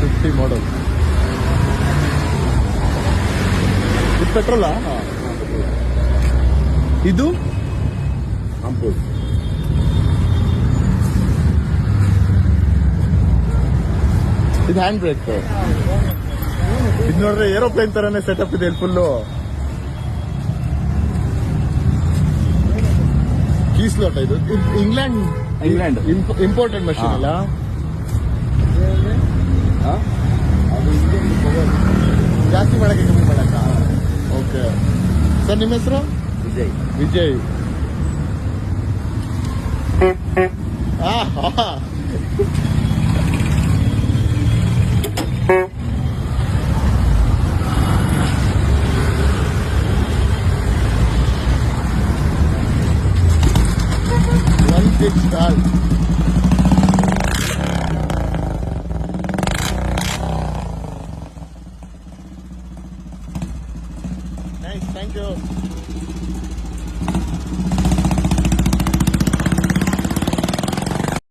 Fifty ಮಾಡಲ್ ಇದು ಪೆಟ್ರೋಲಾ ಇದು? ಅಂಪುಲ್ ಇದು ಹ್ಯಾಂಡ್ ಬ್ರೇಕ್ ಇದು ನೋಡ್ರೆ ಏರೋಪ್ಲೇನ್ ತರನೇ ಸೆಟಪ್ ಇದೆ ಫುಲ್ಲು ಕೀಸ್ಲೋಟ ಇದು? England England. Important machine. ಅಲ್ಲ? ಅದು ಇಂಡಿಯನ್ ಪವರ್ ಜಾಸ್ತಿ ಮಾಡಕ್ಕೆ ಕಮ್ಮಿ ಮಾಡಕ್ಕ ಓಕೆ ಸರ್ ನಿಮ್ಮ ಹೆಸರು ವಿಜಯ್ ವಿಜಯ್ ಆ, Nice, thank you.